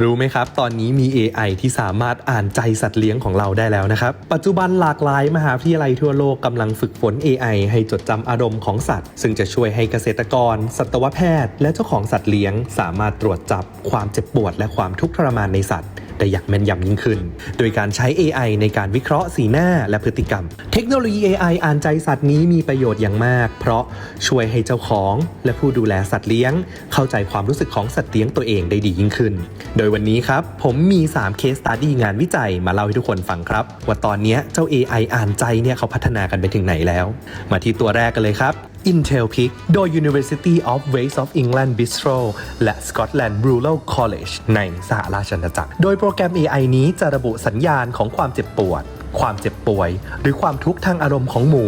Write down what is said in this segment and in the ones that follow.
รู้ไหมครับ ตอนนี้มี AI ที่สามารถอ่านใจสัตว์เลี้ยงของเราได้แล้วนะครับ ปัจจุบันหลากหลายมหาวิทยาลัยทั่วโลกกำลังฝึกฝน AI ให้จดจำอารมณ์ของสัตว์ ซึ่งจะช่วยให้เกษตรกร สัตวแพทย์ และเจ้าของสัตว์เลี้ยง สามารถตรวจจับความเจ็บปวดและความทุกข์ทรมานในสัตว์ ได้อย่างแม่นยำยิ่งขึ้น โดยการใช้ AI ในการวิเคราะห์สีหน้าและพฤติกรรม เทคโนโลยี AI อ่านใจสัตว์นี้มีประโยชน์อย่างมาก เพราะช่วยให้เจ้าของและผู้ดูแลสัตว์เลี้ยง เข้าใจความรู้สึกของสัตว์เลี้ยงตัวเองได้ดียิ่งขึ้น โดยวันนี้ครับผมมี3เคสตัดดี้งานวิจัยมาเล่าให้ทุกคนฟังครับว่าตอนนี้เจ้า AI อ่านใจเนี่ยเขาพัฒนากันไปถึงไหนแล้ว มาที่ตัวแรกกันเลยครับ Intel Pick โดย University of Wales of England Bistro และ Scotland Rural College ในสหราชอาณาจักร โดยโปรแกรม AI นี้จะระบุสัญญาณของความเจ็บปวด ความเจ็บป่วย หรือความทุกข์ทางอารมณ์ของหมู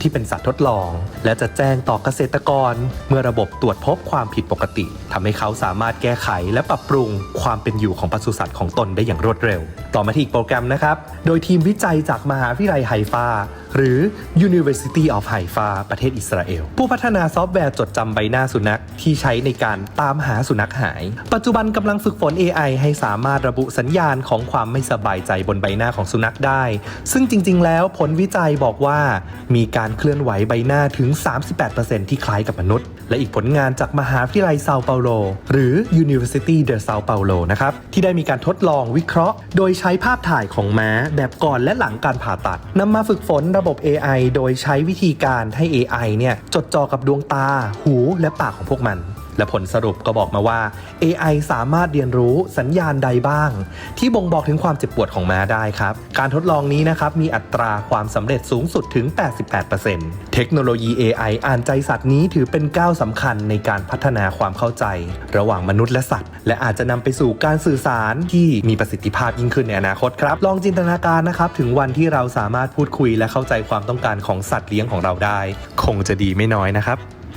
ที่เป็นสัตว์ทดลอง และจะแจ้งต่อเกษตรกร เมื่อระบบตรวจพบความผิดปกติทำให้เขาสามารถแก้ไขและปรับปรุงความเป็นอยู่ของปศุสัตว์ของตนได้อย่างรวดเร็ว ต่อมาที่อีกโปรแกรมนะครับ โดยทีมวิจัยจากมหาวิทยาลัยไฮฟาหรือ University of Haifa ประเทศอิสราเอล ผู้พัฒนาซอฟต์แวร์จดจำใบหน้าสุนัขที่ใช้ในการตามหาสุนัขหาย ปัจจุบันกำลังฝึกฝน AI ให้สามารถระบุสัญญาณของความไม่สบายใจบนใบหน้าของสุนัขได้ ซึ่งจริง ๆ แล้วผลวิจัยบอกว่า มีการเคลื่อนไหวใบหน้าถึง 38%ที่คล้ายกับมนุษย์ และอีกผลงานจากมหาวิทยาลัยเซาเปาโล หรือ University de Sao Paulo นะครับที่ได้มีการทดลองวิเคราะห์ โดยใช้ภาพถ่ายของม้าแบบก่อนและหลังการผ่าตัดนำมาฝึกฝนระบบ AI โดยใช้วิธีการให้ AI เนี่ยจดจ่อกับดวงตา หูและปากของพวกมัน และผลสรุปก็บอกมาว่า AI สามารถเรียนรู้สัญญาณใดบ้าง ที่บ่งบอกถึงความเจ็บปวดของม้าได้ครับ การทดลองนี้นะครับมีอัตราความสำเร็จสูงสุดถึง 88%เทคโนโลยี AI อ่านใจสัตว์นี้ถือเป็นก้าวสำคัญในการพัฒนาความเข้าใจ ระหว่างมนุษย์และสัตว์ และอาจจะนำไปสู่การสื่อสารที่มีประสิทธิภาพยิ่งขึ้นในอนาคตครับ ลองจินตนาการนะครับถึงวันที่เราสามารถพูดคุยและเข้าใจความต้องการของสัตว์เลี้ยงของเราได้ คงจะดีไม่น้อยนะครับ